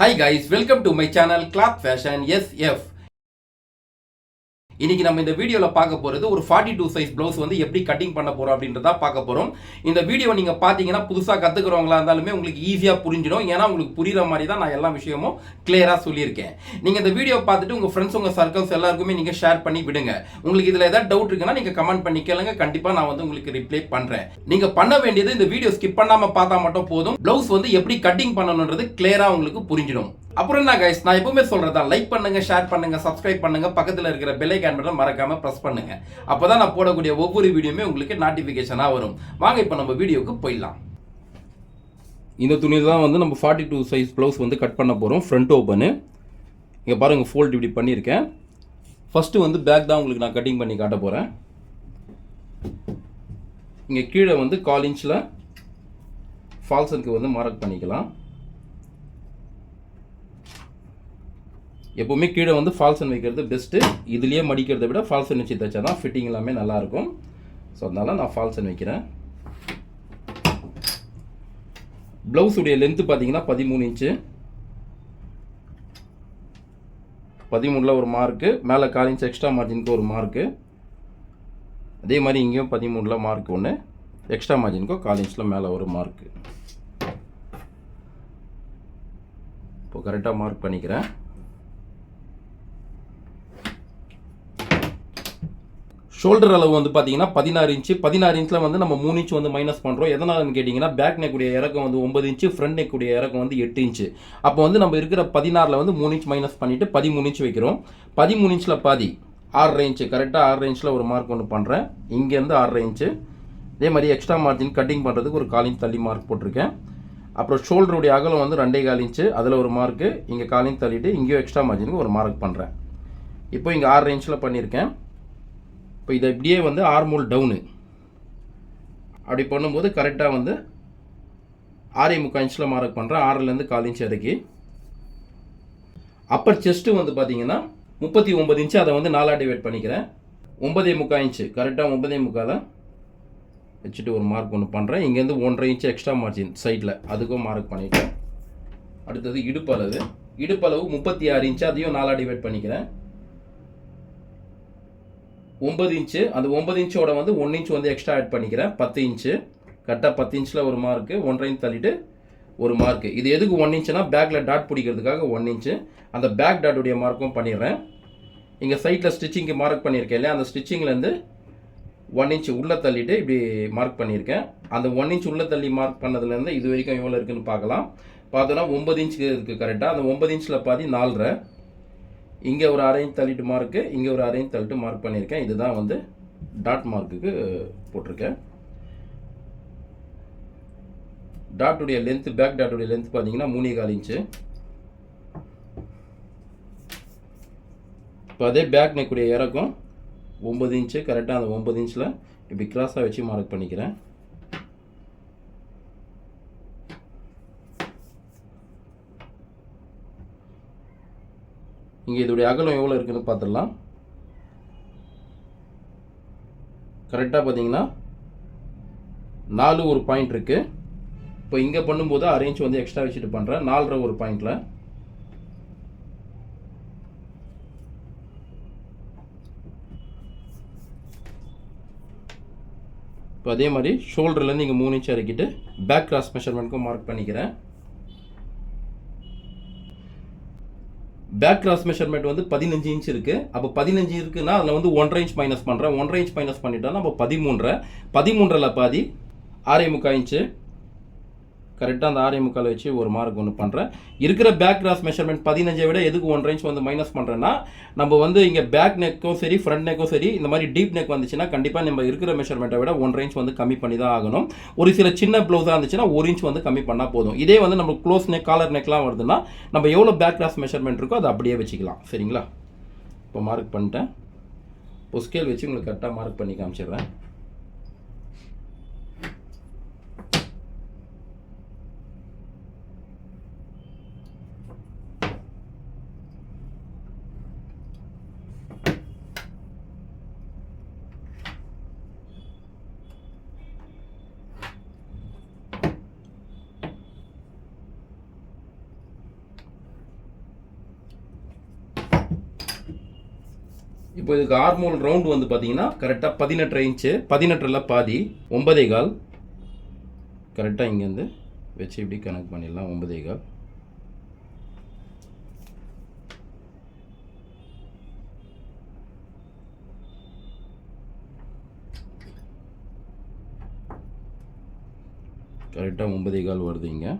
Hi guys, welcome to my channel Cloth Fashion Yes F. இன்னைக்கு நம்ம இந்த வீடியோவில் பார்க்க போகிறது ஒரு ஃபார்ட்டி டூ சைஸ் ப்ளவுஸ் வந்து எப்படி கட்டிங் பண்ண போகிறோம் அப்படின்றத பார்க்க போகிறோம் இந்த வீடியோ நீங்கள் பார்த்தீங்கன்னா புதுசாக கற்றுக்கிறவங்களா இருந்தாலுமே உங்களுக்கு ஈஸியாக புரிஞ்சிடும். ஏன்னா உங்களுக்கு புரிகிற மாதிரி தான் நான் எல்லா விஷயமும் கிளியராக சொல்லியிருக்கேன். நீங்கள் இந்த வீடியோ பார்த்துட்டு உங்கள் ஃப்ரெண்ட்ஸ் உங்கள் சர்க்கிள்ஸ் எல்லாருக்குமே நீங்கள் ஷேர் பண்ணி விடுங்க. உங்களுக்கு இதில் ஏதாவது டவுட் இருக்குன்னா நீங்கள் கமெண்ட் பண்ணி கேளுங்க. கண்டிப்பாக நான் வந்து உங்களுக்கு ரிப்ளை பண்ணுறேன் நீங்கள் பண்ண வேண்டியது இந்த வீடியோ ஸ்கிப் பண்ணாமல் பார்த்தா மட்டும் போதும். ப்ளவுஸ் வந்து எப்படி கட்டிங் பண்ணணுன்றது கிளியராக உங்களுக்கு புரிஞ்சிடும். அப்புறம் என்ன கைஸ் நான் எப்பவுமே சொல்றதா லைக் பண்ணுங்க ஷேர் பண்ணுங்க சப்ஸ்கிரைப் பண்ணுங்க பக்கத்தில் இருக்கிற பெல் ஐக்கான் பட்டன் மறக்காம பிரஸ் பண்ணுங்க. அப்போதான் நான் போடக்கூடிய ஒவ்வொரு வீடியோமே உங்களுக்கு நோட்டிபிகேஷனா வரும். வாங்க இப்போ நம்ம வீடியோக்கு போயிடலாம். இந்த துணி தான் வந்து நம்ம ஃபார்ட்டி டூ சைஸ் ப்ளவுஸ் வந்து கட் பண்ண போகிறோம் ஃப்ரண்ட் ஓப்பனு இங்கே பாருங்கள் ஃபோல்ட் இப்படி பண்ணியிருக்கேன். ஃபஸ்ட்டு வந்து பேக் தான் உங்களுக்கு நான் கட்டிங் பண்ணி காட்ட போகிறேன் இங்கே கீழே வந்து கால் இன்ச்சில் ஃபால்சனுக்கு வந்து மார்க் பண்ணிக்கலாம். எப்போவுமே கீழே வந்து ஃபால்சன் வைக்கிறது பெஸ்ட்டு இதுலேயே மடிக்கிறத விட ஃபால்சன் வச்சு தைச்சா தான் ஃபிட்டிங் எல்லாமே நல்லாயிருக்கும். ஸோ அதனால் நான் ஃபால்சன் வைக்கிறேன். ப்ளவுஸுடைய லென்த்து பார்த்தீங்கன்னா பதிமூணு இன்ச்சு பதிமூணில் ஒரு மார்க்கு மேலே கால் இன்ச் எக்ஸ்ட்ரா மார்ஜினுக்கு ஒரு மார்க்கு அதே மாதிரி இங்கேயும் பதிமூணில் மார்க் ஒன்று எக்ஸ்ட்ரா மார்ஜினுக்கும் கால் இன்ச்சில் மேலே ஒரு மார்க்கு இப்போ கரெக்டாக மார்க் பண்ணிக்கிறேன். ஷோல்டர் அளவு வந்து பார்த்தீங்கன்னா பதினாறு இன்ச்சு பதினாறு இன்ச்சில் வந்து நம்ம மூணு இன்ச்சு வந்து மைனஸ் பண்ணுறோம் எதனாலன்னு கேட்டிங்கன்னா பேக் நெக்குடைய இறக்கம் வந்து ஒன்பது இன்ச்சு ஃப்ரண்ட் நெக்குடைய இறக்கம் வந்து எட்டு இன்ச்சு அப்போ வந்து நம்ம இருக்கிற பதினாறில் வந்து மூணு இன்ச் மைனஸ் பண்ணிவிட்டு பதிமூணு இன்ச் வைக்கிறோம். பதிமூணு இன்ச்சில் பாதி ஆறரை இன்ச்சு கரெக்டாக ஆறரை இன்ச்சில் ஒரு மார்க் ஒன்று பண்ணுறேன் இங்கேருந்து ஆறரை இன்ச்சு அதே மாதிரி எக்ஸ்ட்ரா மார்ஜின் கட்டிங் பண்ணுறதுக்கு ஒரு காலின் தள்ளி மார்க் போட்டிருக்கேன். அப்புறம் ஷோல்டருடைய அகலம் வந்து ரெண்டே கால் இன்ச்சு அதில் ஒரு மார்க்கு இங்கே காலின் தள்ளிட்டு இங்கேயும் எக்ஸ்ட்ரா மார்ஜினுக்கு ஒரு மார்க் பண்ணுறேன் இப்போ இங்கே ஆறரை இன்ச்சில் பண்ணியிருக்கேன் இப்போ இதை இப்படியே வந்து ஆர்மோல் டவுனு அப்படி பண்ணும்போது கரெக்டாக வந்து ஆறே முக்கால் இன்ச்சில் மார்க் பண்ணுறேன் ஆறுலேருந்து கால் இன்ச் இறக்கி அப்பர் செஸ்ட்டு வந்து பார்த்தீங்கன்னா முப்பத்தி ஒம்பது இன்ச்சு அதை வந்து நாலா டிவைட் பண்ணிக்கிறேன். ஒன்பதே முக்கால் இன்ச்சு கரெக்டாக ஒன்பதே முக்கால் வச்சுட்டு ஒரு மார்க் ஒன்று பண்ணுறேன் இங்கேருந்து ஒன்றரை இன்ச்சு எக்ஸ்ட்ரா மார்ஜின் சைடில் அதுக்கும் மார்க் பண்ணிட்டேன் அடுத்தது இடுப்பளவு. இடுப்பளவு முப்பத்தி ஆறு இன்ச்சு அதையும் நாலா டிவைட் பண்ணிக்கிறேன். ஒன்பது இன்ச்சு அந்த ஒம்பது இன்ச்சோட வந்து ஒன் இன்ச் வந்து எக்ஸ்ட்ரா ஆட் பண்ணிக்கிறேன். பத்து இன்ச்சு கரெக்டாக பத்து இன்ச்சில் ஒரு மார்க்கு ஒன்றரை இன்ச் தள்ளிட்டு ஒரு மார்க்கு இது எதுக்கு ஒன் இன்ச்சுனா பேக்கில் டாட் பிடிக்கிறதுக்காக ஒன் இன்ச்சு அந்த பேக் டாட்டுடைய மார்க்கும் பண்ணிடுறேன். இங்கே சைட்டில் ஸ்டிச்சிங்க்கு மார்க் பண்ணியிருக்கேன் இல்லையா? அந்த ஸ்டிச்சிங்லேருந்து ஒன் இன்ச் உள்ளே தள்ளிட்டு இப்படி மார்க் பண்ணியிருக்கேன். அந்த ஒன் இன்ச் உள்ளே தள்ளி மார்க் பண்ணதுலேருந்து இது வரைக்கும் எவ்வளோ இருக்குதுன்னு பார்க்கலாம். பார்த்தோன்னா ஒன்பது இன்ச்சுக்கு இருக்குது கரெக்டாக அந்த ஒம்பது இன்ச்சில் பாதி நாலரை. இங்கே ஒரு அரையும் தள்ளிட்டு மார்க்கு இங்கே ஒரு அரையும் தள்ளிட்டு மார்க் பண்ணியிருக்கேன். இதுதான் வந்து டாட் மார்க்குக்கு போட்டிருக்கேன். டாட்டுடைய லென்த் பேக் டாட்டுடைய லென்த் பார்த்தீங்கன்னா மூணே கால் இன்ச்சு இப்போ அதே பேக் நெக்குடைய இறக்கம் ஒம்பது இன்ச்சு கரெக்டாக அந்த ஒம்பது இன்ச்சில் இப்படி கிராஸாக வச்சு மார்க் பண்ணிக்கிறேன். இங்கே இதோடைய அகலம் எவ்வளோ இருக்குதுன்னு பார்த்துடலாம். கரெக்டாக பார்த்தீங்கன்னா நாலு ஒரு பாயிண்ட் இருக்குது இப்போ இங்கே பண்ணும்போது அரேஞ்ச் வந்து எக்ஸ்ட்ரா வச்சுட்டு பண்ணுறேன் நாலரை ஒரு பாயிண்டில் இப்போ அதே மாதிரி ஷோல்டர்லேருந்து இங்கே மூணு இன்ச் இறக்கிட்டு பேக் கிராஸ் மெஷர்மெண்ட்க்கும் மார்க் பண்ணிக்கிறேன். பேக் கிராஸ் மெஷர்மெண்ட் வந்து பதினஞ்சு இன்ச் இருக்குது அப்போ பதினஞ்சு இருக்குன்னா அதில் வந்து ஒன்றரை இன்ச் மைனஸ் பண்ணுறேன் ஒன்றரை இன்ச் மைனஸ் பண்ணிட்டா நம்ம பதிமூன்றரை. பதிமூன்றில் பாதி ஆறே முக்கால் இன்ச்சு கரெக்டாக அந்த ஆறே முக்கால் வச்சு ஒரு மார்க் ஒன்று பண்ணுறேன் இருக்கிற பேக் கிராஸ் மெஷர்மெண்ட் பதினஞ்சை விட எதுக்கு ஒன் ரேஞ்ச் வந்து மைனஸ் பண்ணுறேன்னா நம்ம வந்து இங்கே பேக் நெக்கும் சரி ஃப்ரண்ட் நெக்கும் சரி இந்த மாதிரி டீப் நெக் வந்துச்சுன்னா கண்டிப்பாக நம்ம இருக்கிற மெஷர்மெண்ட்டை விட ஒன் ரேஞ்ச் வந்து கம்மி பண்ணி தான் ஆகணும். ஒரு சில சின்ன ப்ளவுஸாக இருந்துச்சுன்னா ஒரு இன்ச் வந்து கம்மி பண்ணால் போதும். இதே வந்து நம்ம க்ளோஸ் நெக் காலர் நெக்லாம் வருதுன்னா நம்ம எவ்வளோ பேக் கிராஸ் மெஷர்மெண்ட் இருக்கோ அதை அப்படியே வச்சுக்கலாம். சரிங்களா? இப்போ மார்க் பண்ணிட்டேன். இப்போ ஸ்கேல் வச்சு உங்களுக்கு கரெக்டாக மார்க் பண்ணி காமிச்சிடுறேன். இப்போ இதுக்கு ஆர்மோல் ரவுண்டு வந்து பார்த்தீங்கன்னா கரெக்டாக பதினெட்டரை இன்ச்சு பதினெட்டில் பாதி ஒன்பதே கால். கரெக்டாக இங்கேருந்து வச்சு இப்படி கனெக்ட் பண்ணிடலாம் ஒன்பதே கால். கரெக்டாக ஒன்பதே கால் வருது இங்கே.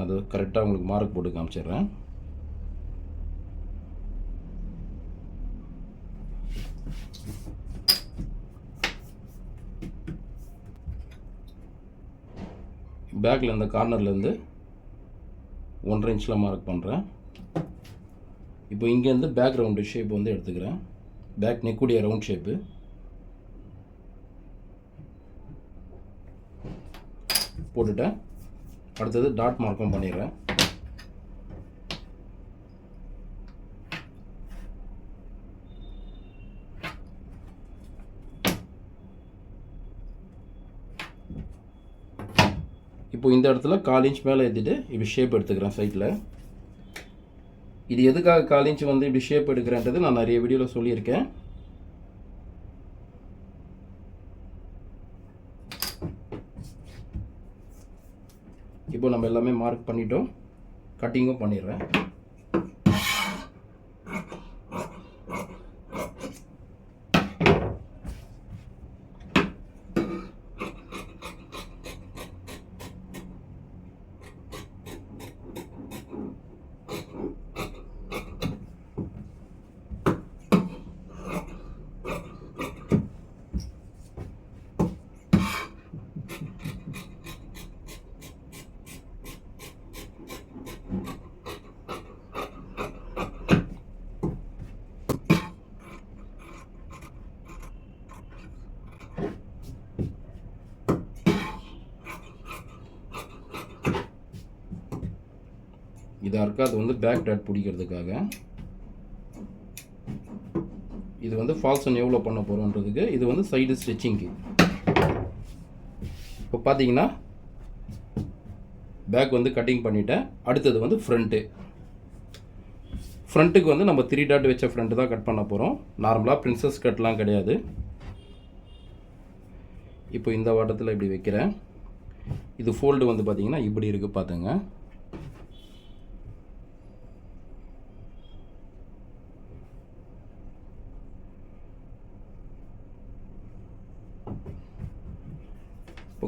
அது கரெக்டாக உங்களுக்கு மார்க் போட்டு காமிச்சிடுறேன். பேக்கில் இந்த கார்னர்லேருந்து ஒன்றரை இன்ச்சில் மார்க் பண்ணுறேன் இப்போ இங்கேருந்து பேக் ரவுண்டு ஷேப் வந்து எடுத்துக்கிறேன். பேக் நெக்குடைய ரவுண்ட் ஷேப்பு போட்டுட்டேன். அடுத்தது டாட் மார்க்கும் பண்ணிடுறேன். இப்போ இந்த இடத்துல கால் இன்ச் மேலே ஏற்றிட்டு இப்படி ஷேப் எடுத்துக்கிறேன் சைட்டில் இது எதுக்காக கால் இன்ச் வந்து இப்படி ஷேப் எடுக்கிறேன்றது நான் நிறைய வீடியோவில் சொல்லியிருக்கேன். இப்போ நம்ம எல்லாமே மார்க் பண்ணிட்டோம். கட்டிங்கும் பண்ணிடுறேன். இதாக இருக்குது அது வந்து பேக் டாட் பிடிக்கிறதுக்காக. இது வந்து ஃபால்சன் எவ்வளோ பண்ண போகிறோன்றதுக்கு இது வந்து சைடு ஸ்டிச்சிங்க்கு இப்போ பார்த்தீங்கன்னா பேக் வந்து கட்டிங் பண்ணிட்டேன். அடுத்தது வந்து ஃப்ரண்ட்டு ஃப்ரண்ட்டுக்கு வந்து நம்ம த்ரீ டாட் வச்ச ஃப்ரண்ட்டு தான் கட் பண்ண போகிறோம் நார்மலாக பிரின்சஸ் கட்லாம் கிடையாது. இப்போ இந்த வாட்டத்தில் இப்படி வைக்கிறேன். இது ஃபோல்டு வந்து பார்த்தீங்கன்னா இப்படி இருக்குது பார்த்துங்க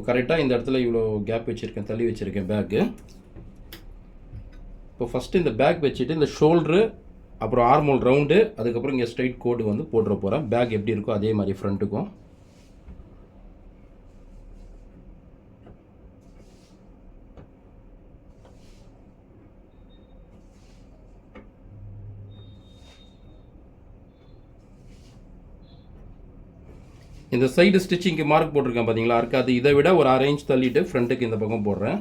கரெக்டாக இந்த இடத்துல இவ்வளோ கேப் வச்சுருக்கேன் தள்ளி வச்சுருக்கேன் பேக்கு இப்போ ஃபஸ்ட்டு இந்த பேக் வச்சுட்டு இந்த ஷோல்ட்ரு அப்புறம் ஆர்மோல் ரவுண்டு அதுக்கப்புறம் இங்கே ஸ்ட்ரைட் கோடு வந்து போட்டுற போகிறேன் பேக் எப்படி இருக்கோ அதே மாதிரி ஃப்ரண்ட்டுக்கும் இந்த சைடு ஸ்டிச்சிங்க்கு மார்க் போட்டிருக்கேன் பார்த்தீங்களா இருக்கு அது இதை விட ஒரு அரேஞ்ச் தள்ளிட்டு ஃப்ரண்ட்டுக்கு இந்த பக்கம் போடுறேன்.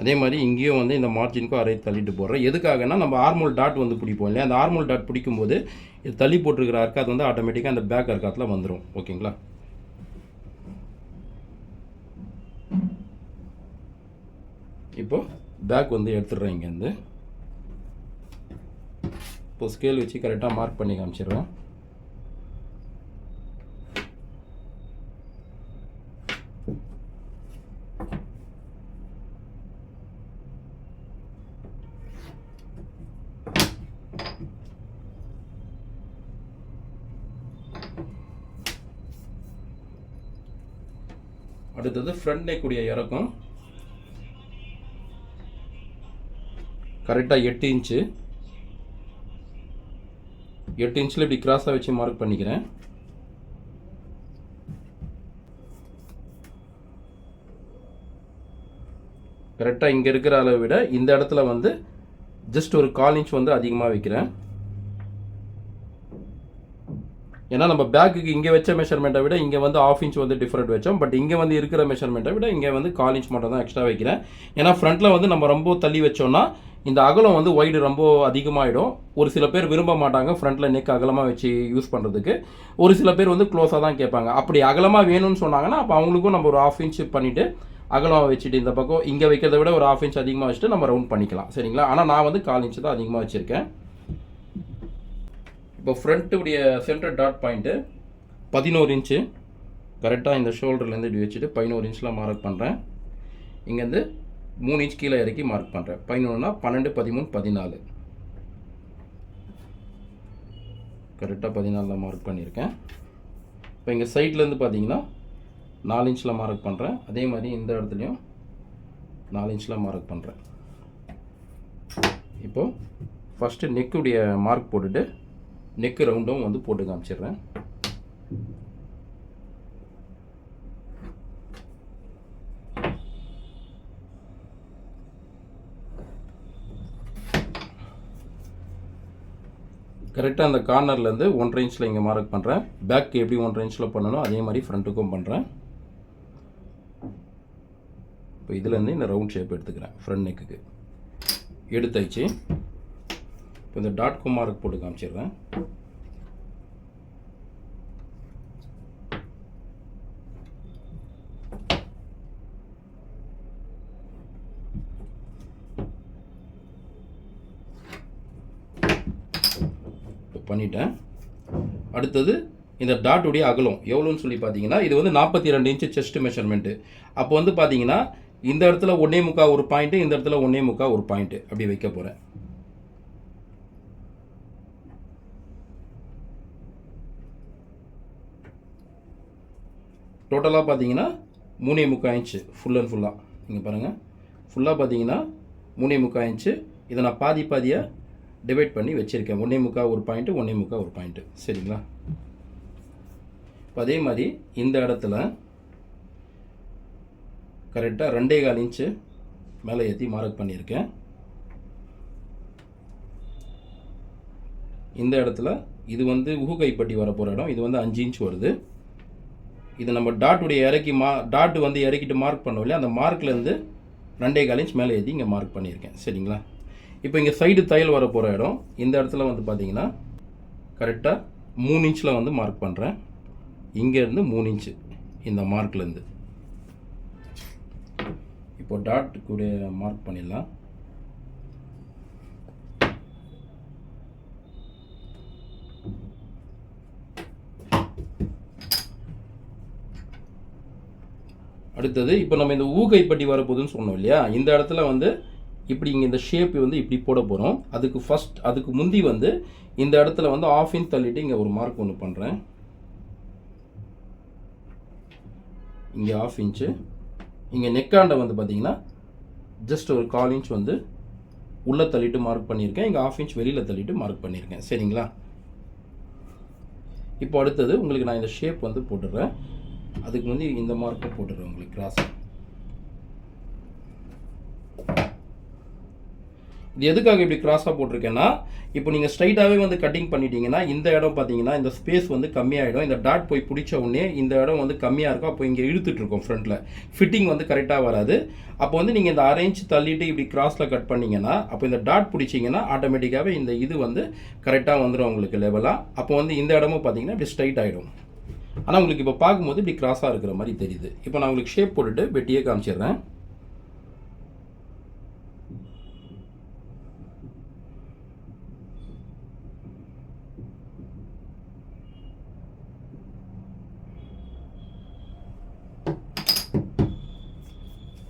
அதே மாதிரி இங்கேயும் வந்து இந்த மார்ஜினுக்கும் அரை தள்ளிட்டு போடுறேன். எதுக்காகனா நம்ம ஆர்மோல் டாட் வந்து பிடிப்போம் இல்லையா? அந்த ஆர்மோல் டாட் பிடிக்கும்போது இது தள்ளி போட்டிருக்கிற அர்க்காத் வந்து ஆட்டோமேட்டிக்காக அந்த பேக் அர்க்காத்தில் வந்துடும் ஓகேங்களா? இப்போ பேக் வந்து எடுத்துடுறேன் இங்கேருந்து. இப்போ ஸ்கேல் வச்சு கரெக்டாக மார்க் பண்ணி காமிச்சிடுறேன் அடுத்தது ஃப்ரண்ட் கூடிய இறக்கம். கரெக்டாக எட்டு இன்ச்சு எட்டு இன்ச்சில் இப்படி கிராஸாக வச்சு மார்க் பண்ணிக்கிறேன். கரெக்டாக இங்கே இருக்கிற அளவை விட இந்த இடத்துல வந்து ஜஸ்ட் ஒரு கால் இன்ச் வந்து அதிகமாக வைக்கிறேன். ஏன்னா நம்ம பேக்குக்கு இங்கே வச்ச மெஷர்மெண்ட்டை விட இங்கே வந்து ஆஃப் இன்ச் வந்து டிஃப்ரெண்ட் வச்சோம். பட் இங்கே வந்து இருக்கிற மெஷர்மெண்ட்டை விட இங்கே வந்து கால் இன்ச் மட்டும் தான் எக்ஸ்ட்ரா வைக்கிறேன். ஏன்னா ஃப்ரண்ட்டில் வந்து நம்ம ரொம்ப தள்ளி வச்சோம்னா இந்த அகலம் வந்து ஒய்டு ரொம்ப அதிகமாகிடும் ஒரு சில பேர் விரும்ப மாட்டாங்க ஃப்ரண்ட்டில் நெக் அகலமாக வச்சு யூஸ் பண்ணுறதுக்கு ஒரு சில பேர் வந்து க்ளோஸாக தான் கேட்பாங்க. அப்படி அகலமாக வேணும்னு சொன்னாங்கன்னா அப்போ அவங்களுக்கும் நம்ம ஒரு ஆஃப் இன்ச் பண்ணிவிட்டு அகலமாக வச்சுட்டு இந்த பக்கம் இங்கே வைக்கிறத விட ஒரு ஆஃப் இன்ச் அதிகமாக வச்சுட்டு நம்ம ரவுண்ட் பண்ணிக்கலாம். சரிங்களா? ஆனால் நான் வந்து கால் இன்ச்சு தான் அதிகமாக வச்சுருக்கேன். இப்போ ஃப்ரண்ட்டுடைய சென்டர் டாட் பாயிண்ட்டு பதினோரு இன்ச்சு கரெக்டாக இந்த ஷோல்டர்லேருந்து இப்படி வச்சுட்டு பதினோரு இன்ச்சில் மார்க் பண்ணுறேன் இங்கேருந்து மூணு இன்ச் கீழே இறக்கி மார்க் பண்ணுறேன் பதினொன்றுனா பன்னெண்டு பதிமூணு பதினாலு. கரெக்டாக பதினாலில் மார்க் பண்ணியிருக்கேன். இப்போ இங்கே சைட்லேருந்து பார்த்தீங்கன்னா நாலு இன்ச்சில் மார்க் பண்ணுறேன் அதே மாதிரி இந்த இடத்துலையும் நாலு இன்ச்சில் மார்க் பண்ணுறேன் இப்போது ஃபஸ்ட்டு நெக்குடைய மார்க் போட்டுட்டு நெக்கு ரவுண்டும் வந்து போட்டு காமிச்சிடுறேன். கரெக்டாக அந்த கார்னர்லேருந்து ஒன்றரை இன்ச்சில் இங்கே மார்க் பண்ணுறேன் பேக்கு எப்படி ஒன்றரை இன்ச்சில் பண்ணணும் அதே மாதிரி ஃப்ரண்ட்டுக்கும் பண்ணுறேன் இப்போ இதுலேருந்து இந்த ரவுண்ட் ஷேப் எடுத்துக்கிறேன் ஃப்ரண்ட் நெக்குக்கு எடுத்தாச்சு. இப்போ இந்த டாட் com மார்க் போட்டு காமிச்சிடுறேன். பண்ணிட்டேன். அடுத்தது இந்த டாட்டுடைய அகலம் எவ்வளோன்னு சொல்லி பார்த்தீங்கன்னா இது வந்து நாற்பத்தி ரெண்டு இன்ச்சு செஸ்ட் மெஷர்மெண்ட்டு அப்போ வந்து பார்த்தீங்கன்னா இந்த இடத்துல ஒன்றே முக்கா ஒரு பாயிண்ட்டு இந்த இடத்துல ஒன்றே முக்கா ஒரு பாயிண்ட்டு அப்படி வைக்க போகிறேன் டோட்டலாக பார்த்தீங்கன்னா மூணே முக்கால் இன்ச்சு ஃபுல் அண்ட் ஃபுல்லாக நீங்கள் பாருங்கள் ஃபுல்லாக பார்த்தீங்கன்னா மூணே முக்கால் இன்ச்சு இதை நான் பாதி பாதியாக டிவைட் பண்ணி வச்சுருக்கேன். ஒன்றே முக்கால் ஒரு பாயிண்ட்டு ஒன்றே முக்கால் ஒரு பாயிண்ட்டு சரிங்களா? இப்போ அதே மாதிரி இந்த இடத்துல கரெக்டாக ரெண்டே கால் இன்ச்சு மேலே ஏற்றி மார்க் பண்ணியிருக்கேன். இந்த இடத்துல இது வந்து உகுகைப்பட்டி போகிற இடம். இது வந்து அஞ்சு இன்ச் வருது. இது நம்ம டாட்டுடைய இறக்கி மா டாட் வந்து இறக்கிட்டு மார்க் பண்ணோம் இல்லையா? அந்த மார்க்லேருந்து ரெண்டே கால் இன்ச் மேலே ஏற்றி இங்கே மார்க் பண்ணியிருக்கேன். சரிங்களா? இப்போ இங்கே சைடு தையல் வர போகிற இடம். இந்த இடத்துல வந்து பார்த்தீங்கன்னா கரெக்டாக மூணு இன்ச்சில் வந்து மார்க் பண்ணுறேன் இங்கேருந்து மூணு இன்ச்சு இந்த மார்க்லேருந்து இப்போ டாட் கூட மார்க் பண்ணிடலாம். அடுத்தது இப்போ நம்ம இந்த ஊகைப்பட்டி வரப்போகுதுன்னு சொன்னோம் இல்லையா? இந்த இடத்துல வந்து இப்படி இங்கே இந்த ஷேப் வந்து இப்படி போட போகிறோம் அதுக்கு ஃபஸ்ட் அதுக்கு முந்தி வந்து இந்த இடத்துல வந்து ஆஃப் இன்ச் தள்ளிட்டு இங்கே ஒரு மார்க் ஒன்று பண்ணுறேன் இங்கே ஆஃப் இன்ச்சு இங்கே நெக்காண்டை வந்து பார்த்தீங்கன்னா ஜஸ்ட் ஒரு கால் இன்ச் வந்து உள்ளே தள்ளிட்டு மார்க் பண்ணியிருக்கேன். இங்கே ஆஃப் இன்ச் வெளியில் தள்ளிட்டு மார்க் பண்ணியிருக்கேன். சரிங்களா? இப்போ அடுத்தது உங்களுக்கு நான் இந்த ஷேப் வந்து போட்டுடுறேன். அதுக்கு வந்து இந்த மார்க்கை போட்டுடுறேன் உங்களுக்கு கிராஸ் இது எதுக்காக இப்படி கிராஸாக போட்டிருக்கேன்னா இப்போ நீங்கள் ஸ்ட்ரைட்டாகவே வந்து கட்டிங் பண்ணிட்டீங்கன்னா இந்த இடம் பார்த்தீங்கன்னா இந்த ஸ்பேஸ் வந்து கம்மியாகிடும் இந்த டாட் போய் பிடிச்ச உடனே இந்த இடம் வந்து கம்மியாக இருக்கும் அப்போ இங்கே இழுத்துட்ருக்கோம் ஃப்ரண்ட்டில் ஃபிட்டிங் வந்து கரெக்டாக வராது. அப்போ வந்து நீங்கள் இந்த அரேஞ்ச் தள்ளிட்டு இப்படி கிராஸில் கட் பண்ணீங்கன்னா அப்போ இந்த டாட் பிடிச்சிங்கன்னா ஆட்டோமேட்டிக்காகவே இந்த இது வந்து கரெக்டாக வந்துடும் உங்களுக்கு லெவலாக அப்போ வந்து இந்த இடமும் பார்த்தீங்கன்னா இப்படி ஸ்ட்ரைட் ஆகிடும் ஆனால் உங்களுக்கு இப்போ பார்க்கும்போது இப்படி கிராஸாக இருக்கிற மாதிரி தெரியுது. இப்போ நான் உங்களுக்கு ஷேப் போட்டுட்டு வெட்டியே காமிச்சிடுறேன்.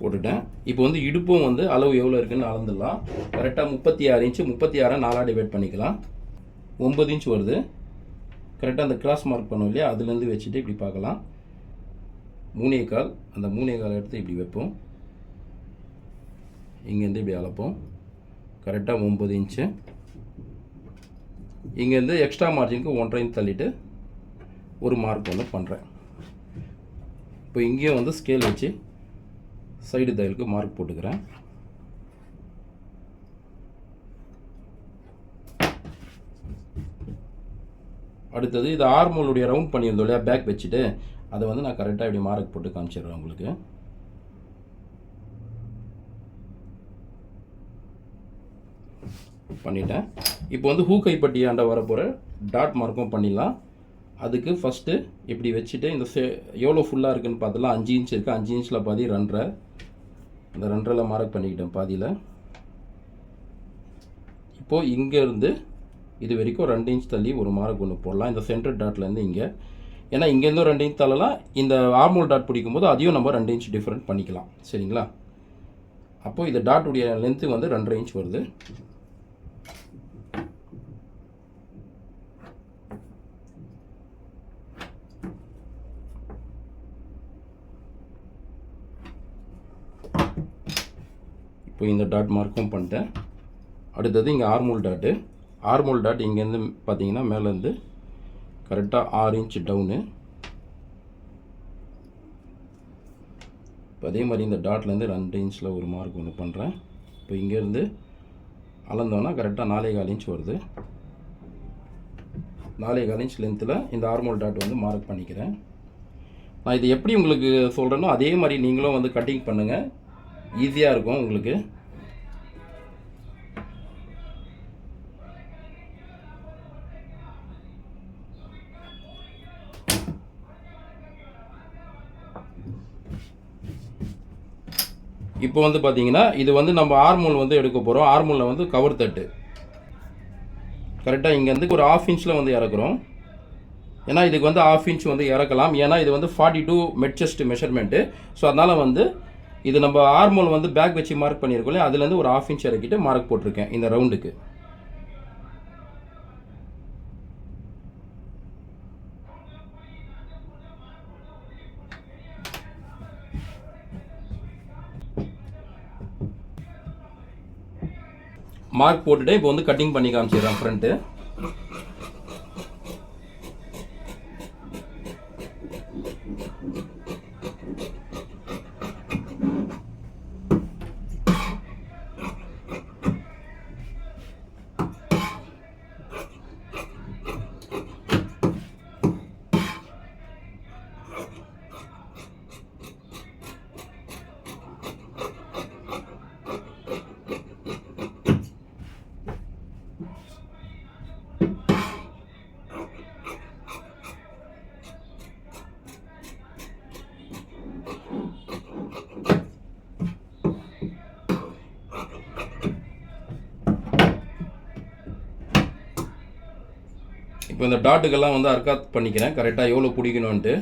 போட்டுட்டேன். இப்போ வந்து இடுப்பும் வந்து அளவு எவ்வளோ இருக்குன்னு அளந்துடலாம். கரெக்டாக முப்பத்தி ஆறு இன்ச்சு முப்பத்தி ஆறை நாலாக டிவைட் பண்ணிக்கலாம். ஒம்பது இன்ச் வருது. கரெக்டாக அந்த கிராஸ் மார்க் பண்ணோம் இல்லையா? அதுலேருந்து வச்சுட்டு இப்படி பார்க்கலாம். மூணே கால் அந்த மூணே கால் எடுத்து இப்படி வைப்போம். இங்கேருந்து இப்படி அளப்போம். கரெக்டாக ஒம்பது இன்ச்சு இங்கேருந்து எக்ஸ்ட்ரா மார்ஜினுக்கு ஒன்றரை இன்ச் தள்ளிட்டு ஒரு மார்க் ஒன்று பண்ணுறேன் இப்போ இங்கேயும் வந்து ஸ்கேல் வச்சு சைடு தையலுக்கு மார்க் போட்டுக்கிறேன். அடுத்தது இது ஆர்மோலுடைய ரவுண்ட் பண்ணியிருந்தோம் இல்லையா பேக் வச்சுட்டு அதை வந்து நான் கரெக்டாக இப்படி மார்க் போட்டு காமிச்சிடுறேன் உங்களுக்கு. பண்ணிட்டேன். இப்போ வந்து ஹூ கைப்பட்டியாண்ட வரப்போகிற டாட் மார்க்கும் பண்ணிடலாம். அதுக்கு ஃபஸ்ட்டு இப்படி வச்சுட்டு இந்த சே எவ்வளோ ஃபுல்லாக இருக்குன்னு பார்த்தலாம் அஞ்சு இன்ச் இருக்குது அஞ்சு இன்ச்சில் பாதி ரெண்டரை அந்த ரெண்டரில் மார்க் பண்ணிக்கிட்டேன் பாதியில். இப்போது இங்கேருந்து இது வரைக்கும் ரெண்டு இன்ச் தள்ளி ஒரு மார்க் ஒன்று போடலாம். இந்த சென்டர் டாட்லேருந்து இங்கே. ஏன்னா இங்கேருந்தும் ரெண்டு இன்ச் தள்ளலாம். இந்த ஆர்மோல் டாட் பிடிக்கும்போது அதையும் நம்ம ரெண்டு இன்ச் டிஃப்ரெண்ட் பண்ணிக்கலாம். சரிங்களா? அப்போது இந்த டாட்டுடைய லென்த்து வந்து ரெண்டரை இன்ச் வருது. இந்த டாட் மார்க்கும் பண்ணிட்டேன். அடுத்தது இங்கே ஆர்மோல் டாட்டு ஆர்மோல் டாட் இங்கேருந்து பார்த்தீங்கன்னா மேலேருந்து கரெக்டாக ஆறு இன்ச் டவுனு இப்போ அதே மாதிரி இந்த டாட்லேருந்து ரெண்டு இன்ச்சில் ஒரு மார்க் ஒன்று பண்ணுறேன் இப்போ இங்கேருந்து அளந்தோன்னா கரெக்டாக நாலே கால் இன்ச் வருது. நாலே கால் இன்ச் லென்த்தில் இந்த ஆர்மோல் டாட் வந்து மார்க் பண்ணிக்கிறேன். நான் இது எப்படி உங்களுக்கு சொல்கிறேனோ அதே மாதிரி நீங்களும் வந்து கட்டிங் பண்ணுங்கள் ஈஸியாக இருக்கும் உங்களுக்கு. இப்போ வந்து பார்த்தீங்கன்னா இது வந்து நம்ம ஆர்மோல் வந்து எடுக்க போகிறோம் ஆர்மோலில் வந்து கவர் தட்டு. கரெக்டாக இங்கேருந்து ஒரு ஆஃப் இன்ச்சில் வந்து இறக்குறோம். ஏன்னா இதுக்கு வந்து ஆஃப் இன்ச் வந்து இறக்கலாம். ஏன்னா இது வந்து forty two mid chest measurement so அதனால் வந்து இது நம்ம ஆர்மோல் வந்து பேக் வச்சு மார்க் பண்ணியிருக்கோம் இல்லையா? அதுலேருந்து ஒரு ஆஃப் இன்ச் இறக்கிட்டு மார்க் போட்டிருக்கேன் இந்த ரவுண்டுக்கு மார்க் போட்டுட்டு இப்போ வந்து கட்டிங் பண்ணி காமிச்சிடுறேன் ஃப்ரண்ட்டு இப்போ இந்த டாட்டுக்கெல்லாம் வந்து அர்க்காத் பண்ணிக்கிறேன். கரெக்டாக எவ்வளோ பிடிக்கணுன்ட்டு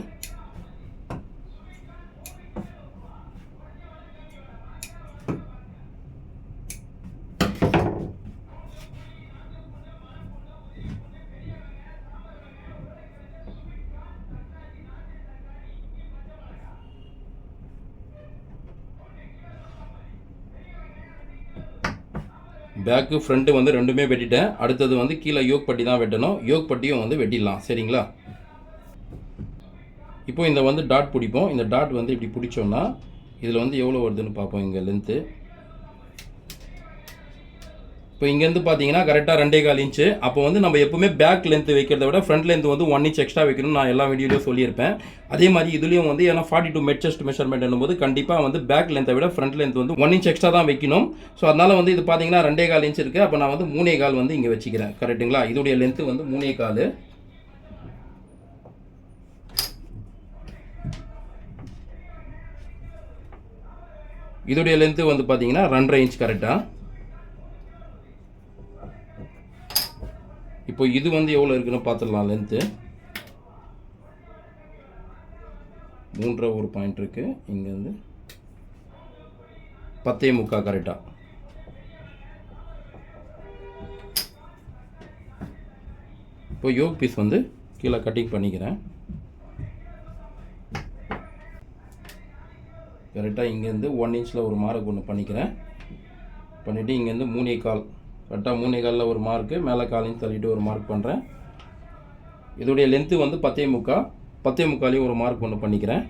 பேக்கு ஃப்ரண்ட்டு வந்து ரெண்டுமே வெட்டிட்டேன். அடுத்தது வந்து கீழே யோக் பட்டி தான் வெட்டணும். யோக் பட்டியும் வந்து வெட்டிடலாம். சரிங்களா? இப்போ இந்த வந்து டாட் பிடிப்போம். இந்த டாட் வந்து இப்படி பிடிச்சோன்னா இதில் வந்து எவ்வளோ வருதுன்னு பார்ப்போம். இங்கே லென்த்து இப்போ இங்கேருந்து பார்த்தீங்கன்னா கரெக்டாக ரெண்டே கால் இன்ச்சு. அப்போ வந்து நம்ம எப்பவுமே பேக் லென்த் வைக்கிறத விட ஃப்ரண்ட் லென்த் வந்து ஒன் இன்ச் எக்ஸ்ட்ரா வைக்கணும்னு நான் எல்லா வீடியோலையும் சொல்லியிருப்பேன். அதே மாதிரி இதுலேயும் வந்து ஏன்னா forty two mid chest measurement போது கண்டிப்பாக வந்து பேக் லென்த்தை விட ஃப்ரண்ட் லென்த் வந்து ஒன் இன்ச் எக்ஸ்ட்ரா தான் வைக்கணும். ஸோ அதனால் வந்து இது பார்த்தீங்கன்னா ரெண்டே கால் இன்ச் இருக்குது அப்போ நான் வந்து மூணே கால் வந்து இங்கே வச்சுக்கிறேன். கரெக்ட்டுங்களா இதோடைய லென்த்து வந்து மூணே கால் இதோடைய லென்த்து வந்து பார்த்தீங்கன்னா ரெண்டரை இன்ச் கரெக்டாக இப்போ இது வந்து எவ்வளோ இருக்குன்னு பார்த்துடலாம் லென்த்து மூன்றரை ஒரு பாயிண்ட் இருக்குது இங்கேருந்து பத்தே முக்கால் கரெக்டாக இப்போ யோக் பீஸ் வந்து கீழே கட்டிங் பண்ணிக்கிறேன். கரெக்டாக இங்கேருந்து ஒன் இன்ச்சில் ஒரு மார்க் ஒன்று பண்ணிக்கிறேன். பண்ணிவிட்டு இங்கேருந்து மூணே கால் கரெக்டாக மூணே காலில் ஒரு மார்க்கு மேலே காலையும் தள்ளிட்டு ஒரு மார்க் பண்ணுறேன் இதோடைய லென்த்து வந்து பத்தே முக்கால் பத்தே முக்காலையும் ஒரு மார்க் ஒன்று பண்ணிக்கிறேன்.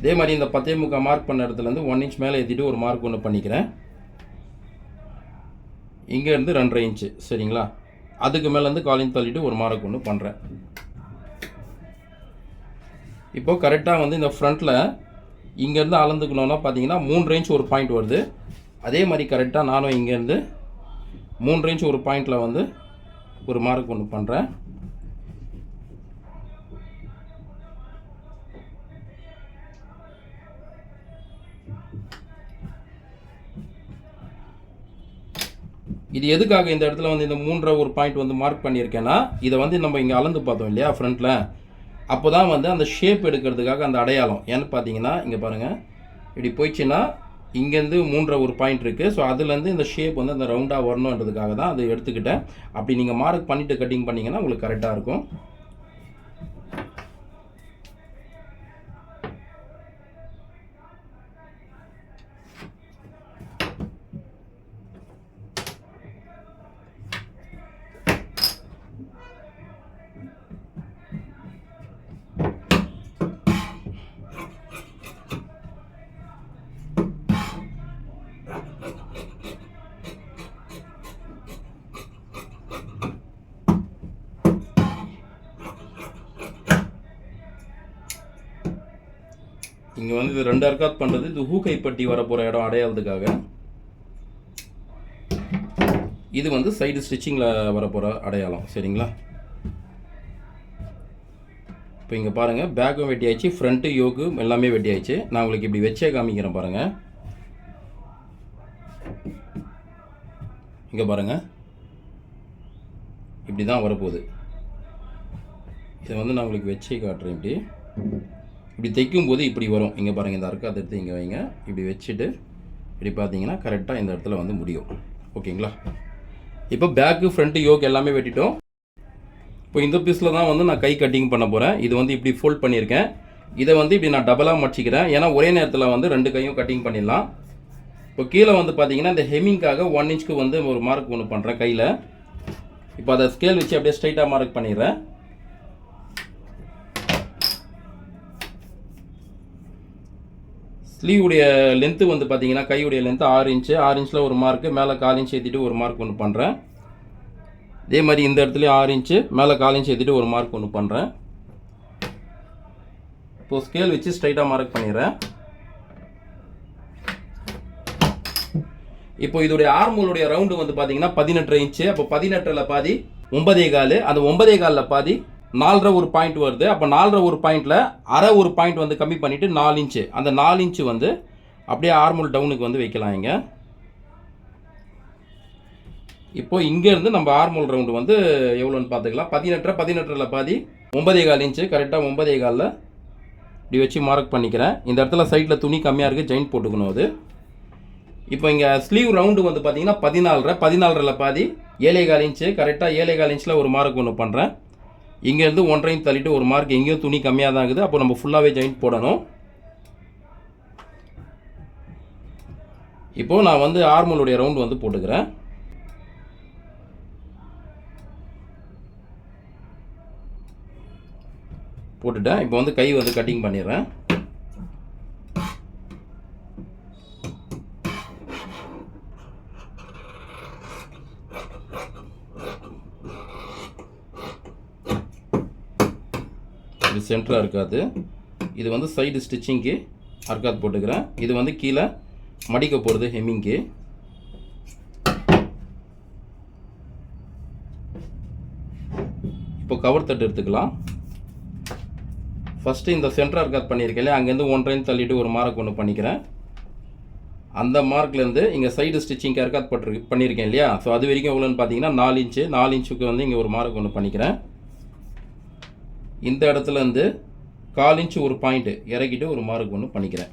இதே மாதிரி இந்த பத்தே முக்கால் மார்க் பண்ண இடத்துலேருந்து ஒன் இன்ச் மேலே ஏற்றிட்டு ஒரு மார்க் ஒன்று பண்ணிக்கிறேன். இங்கேருந்து ரெண்டரை இன்ச்சு சரிங்களா? அதுக்கு மேலேருந்து காலையும் தள்ளிட்டு ஒரு மார்க் ஒன்று பண்ணுறேன் இப்போது கரெக்டாக வந்து இந்த ஃப்ரண்ட்டில் இங்கேருந்து அளந்துக்கணுன்னா பார்த்தீங்கன்னா மூணு ரேஞ்ச் ஒரு பாயிண்ட் வருது. அதே மாதிரி கரெக்டாக நானும் இங்கேருந்து மூன்று இன்ச் ஒரு பாயிண்ட்டில் வந்து ஒரு மார்க் ஒன்று பண்ணுறேன் இது எதுக்காக இந்த இடத்துல வந்து இந்த மூன்றரை ஒரு பாயிண்ட் வந்து மார்க் பண்ணியிருக்கேன்னா இதை வந்து நம்ம இங்கே அளந்து பார்த்தோம் இல்லையா ஃப்ரண்ட்டில் அப்போ தான் வந்து அந்த ஷேப் எடுக்கிறதுக்காக அந்த அடையாளம். ஏன்னு பார்த்தீங்கன்னா இங்கே பாருங்கள் இப்படி போயிடுச்சுன்னா இங்கேருந்து மூன்றரை ஒரு பாயிண்ட் இருக்குது ஸோ அதுலேருந்து இந்த ஷேப் வந்து அந்த ரவுண்டாக வரணுன்றதுக்காக தான் அதை எடுத்துக்கிட்டேன். அப்படி நீங்கள் மார்க் பண்ணிவிட்டு கட்டிங் பண்ணிங்கன்னா உங்களுக்கு கரெக்டாக இருக்கும். இங்கே வந்து இது ரெண்டு அர்க்காத் பண்ணுறது இது ஹூக்கைப்பட்டி வரப்போகிற இடம் அடையாளத்துக்காக. இது வந்து சைடு ஸ்டிச்சிங்கில் வரப்போகிற அடையாளம். சரிங்களா? இப்போ இங்கே பாருங்கள் பேக்கும் வெட்டி ஆயிடுச்சு ஃப்ரண்ட்டு யோக்கு எல்லாமே வெட்டி ஆயிடுச்சு நான் உங்களுக்கு இப்படி வச்சே காமிக்கிறேன் பாருங்கள் இங்கே பாருங்கள் இப்படி தான் வரப்போகுது. இதை வந்து நான் உங்களுக்கு வச்சே காட்டுறேன் இப்படி. இப்படி தைக்கும்போது இப்படி வரும். இங்கே பாருங்கள் இந்த அர்க்காத்தை எடுத்து இங்கே வைங்க. இப்படி வச்சுட்டு இப்படி பார்த்தீங்கன்னா கரெக்டாக இந்த இடத்துல வந்து முடியும். ஓகேங்களா? இப்போ பேக்கு ஃப்ரண்ட்டு யோக் எல்லாமே வெட்டிட்டோம். இப்போ இந்த பீஸில் தான் வந்து நான் கை கட்டிங் பண்ண போகிறேன் இது வந்து இப்படி ஃபோல்ட் பண்ணியிருக்கேன். இதை வந்து இப்படி நான் டபுளாக மடிச்சிக்கிறேன். ஏன்னா ஒரே நேரத்தில் வந்து ரெண்டு கையும் கட்டிங் பண்ணிடலாம். இப்போ கீழே வந்து பார்த்தீங்கன்னா இந்த ஹெமிங்காக ஒன் இன்ச்சுக்கு வந்து ஒரு மார்க் ஒன்று பண்ணுறேன் கையில். இப்போ அதை ஸ்கேல் வச்சு அப்படியே ஸ்ட்ரைட்டாக மார்க் பண்ணிடுறேன். ஸ்லீவுடைய லென்த்து வந்து பார்த்தீங்கன்னா கையுடைய லென்த்து ஆறு இன்ச்சு ஆறு இன்ச்சில் ஒரு மார்க்கு மேலே கால் இன்ச் ஏற்றிட்டு ஒரு மார்க் ஒன்று பண்ணுறேன் இதே மாதிரி இந்த இடத்துலையும் ஆறு இன்ச்சு மேலே கால் இன்ச் ஏற்றிட்டு ஒரு மார்க் ஒன்று பண்ணுறேன் இப்போது ஸ்கேல் வச்சு ஸ்ட்ரைட்டாக மார்க் பண்ணிடுறேன். இப்போ இதோடைய ஆர்மோலுடைய ரவுண்டு வந்து பார்த்தீங்கன்னா பதினெட்டு இன்ச்சு அப்போ பதினெட்டில் பாதி ஒன்பதே கால் அந்த ஒன்பதே காலில் பாதி நாலரை ஒரு பாயிண்ட் வருது. அப்போ நாலரை ஒரு பாயிண்டில் அரை ஒரு பாயிண்ட் வந்து கம்மி பண்ணிவிட்டு நாலு இன்ச்சு அந்த நாலு இன்ச்சு வந்து அப்படியே ஆர்மல் டவுனுக்கு வந்து வைக்கலாம் இங்கே. இப்போது இங்கேருந்து நம்ம ஆர்மல் ரவுண்டு வந்து எவ்வளோன்னு பார்த்துக்கலாம். பதினெட்டரை பதினெட்டரில் பாதி ஒன்பதே கால் இன்ச்சு கரெக்டாக ஒன்பதே காலில் இப்படி வச்சு மார்க் பண்ணிக்கிறேன். இந்த இடத்துல சைடில் துணி கம்மியாக இருக்குது ஜாயிண்ட் போட்டுக்கணும் அது. இப்போ இங்கே ஸ்லீவ் ரவுண்டு வந்து பார்த்தீங்கன்னா பதினாலரை பதினாலரில் பாதி ஏழே கால் இன்ச்சு கரெக்டாக ஏழே கால் இன்ச்சில் ஒரு மார்க் ஒன்று பண்ணுறேன் இங்கேருந்து ஒன்றையும் தள்ளிட்டு ஒரு மார்க் எங்கேயும் துணி கம்மியாக தான் இருக்குது அப்போ நம்ம ஃபுல்லாகவே ஜாயிண்ட் போடணும். இப்போது நான் வந்து ஆர்மலுடைய ரவுண்ட் வந்து போட்டுக்கிறேன். போட்டுட்டேன். இப்போ வந்து கை வந்து கட்டிங் பண்ணிடுறேன். இது சென்டராக இருக்காது. இது வந்து சைடு ஸ்டிச்சிங்க்கு அர்க்காத் போட்டுக்கிறேன். இது வந்து கீழே மடிக்க போகிறது ஹெம்மிங்க்கு இப்போ கவர் தட்டு எடுத்துக்கலாம். ஃபஸ்ட்டு இந்த சென்டர் அர்க்காத் பண்ணியிருக்கேன் அங்கேருந்து ஒன்றையும் தள்ளிட்டு ஒரு மார்க் ஒன்று பண்ணிக்கிறேன். அந்த மார்க்லேருந்து இங்கே சைடு ஸ்டிச்சிங் அர்க்காத் பட்டு பண்ணியிருக்கேன் இல்லையா? ஸோ அது வரைக்கும் எவ்வளோன்னு பார்த்தீங்கன்னா நாலு இன்ச்சு நாலு இன்ச்சுக்கு வந்து இங்கே ஒரு மார்க் ஒன்று பண்ணிக்கிறேன். இந்த இடத்துலேருந்து கால் இன்ச்சு ஒரு பாயிண்ட்டு இறக்கிட்டு ஒரு மார்க் ஒன்று பண்ணிக்கிறேன்.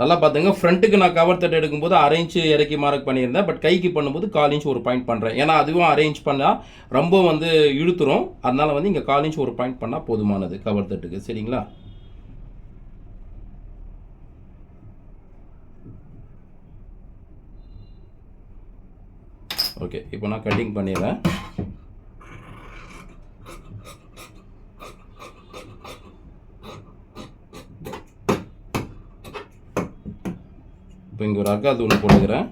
நல்லா பார்த்துங்க. ஃப்ரண்ட்டுக்கு நான் கவர் தட்டு எடுக்கும்போது அரை இன்ச்சு இறக்கி மார்க் பண்ணியிருந்தேன். பட் கைக்கு பண்ணும்போது கால் இன்ச் ஒரு பாயிண்ட் பண்ணுறேன் ஏன்னா அதுவும் அரேஞ்ச் பண்ணால் ரொம்ப வந்து இழுத்துரும். அதனால் வந்து இங்கே கால் இன்ச் ஒரு பாயிண்ட் பண்ணால் போதுமானது கவர் தட்டுக்கு சரிங்களா? ஓகே இப்போ நான் கட்டிங் பண்ணிடுறேன். இப்போ இங்கே ஒரு அக்காது ஒன்று போட்டுக்கிறேன்.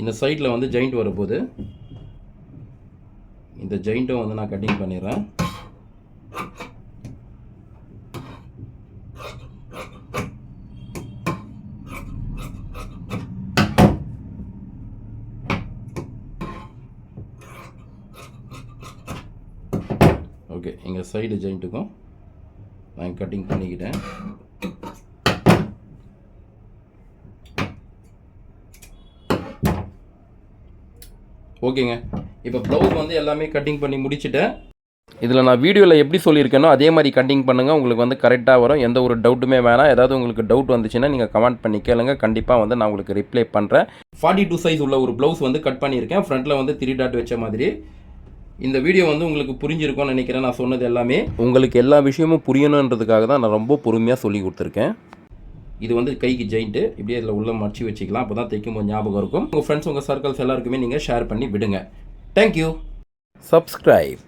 இந்த சைடில் வந்து ஜாயிண்ட் வரப்போகுது. இந்த ஜாயிண்ட்டும் வந்து நான் கட்டிங் பண்ணிடுறேன். ஓகே எங்கள் சைடு ஜாயிண்ட்டுக்கும் நான் கட்டிங் பண்ணிக்கிட்டேன். ஓகேங்க இப்போ ப்ளவுஸ் வந்து எல்லாமே கட்டிங் பண்ணி முடிச்சுட்டேன். இதில் நான் வீடியோவில் எப்படி சொல்லியிருக்கேனோ அதே மாதிரி கட்டிங் பண்ணுங்கள் உங்களுக்கு வந்து கரெக்டாக வரும். எந்த ஒரு டவுட்டுமே வேணாம். ஏதாவது உங்களுக்கு டவுட் வந்துச்சுன்னா நீங்கள் கமெண்ட் பண்ணி கேளுங்க. கண்டிப்பாக வந்து நான் உங்களுக்கு ரிப்ளை பண்ணுறேன் ஃபார்ட்டி டூ சைஸ் உள்ள ஒரு ப்ளவுஸ் வந்து கட் பண்ணியிருக்கேன். ஃப்ரண்ட்டில் வந்து த்ரீ டாட் வச்ச மாதிரி. இந்த வீடியோ வந்து உங்களுக்கு புரிஞ்சிருக்கும்னு நினைக்கிறேன். நான் சொன்னது எல்லாமே உங்களுக்கு எல்லா விஷயமும் புரியணுன்றதுக்காக தான் நான் ரொம்ப பொறுமையாக சொல்லி கொடுத்துருக்கேன். இது வந்து கைக்கு ஜெயிண்ட்டு இப்படியே இதில் உள்ள மடிச்சு வச்சுக்கலாம். அப்போ தான் தைக்கும் போது ஞாபகம் இருக்கும். உங்கள் ஃப்ரெண்ட்ஸ் உங்கள் சர்க்கிள்ஸ் எல்லாருக்குமே நீங்கள் ஷேர் பண்ணி விடுங்க. Thank you subscribe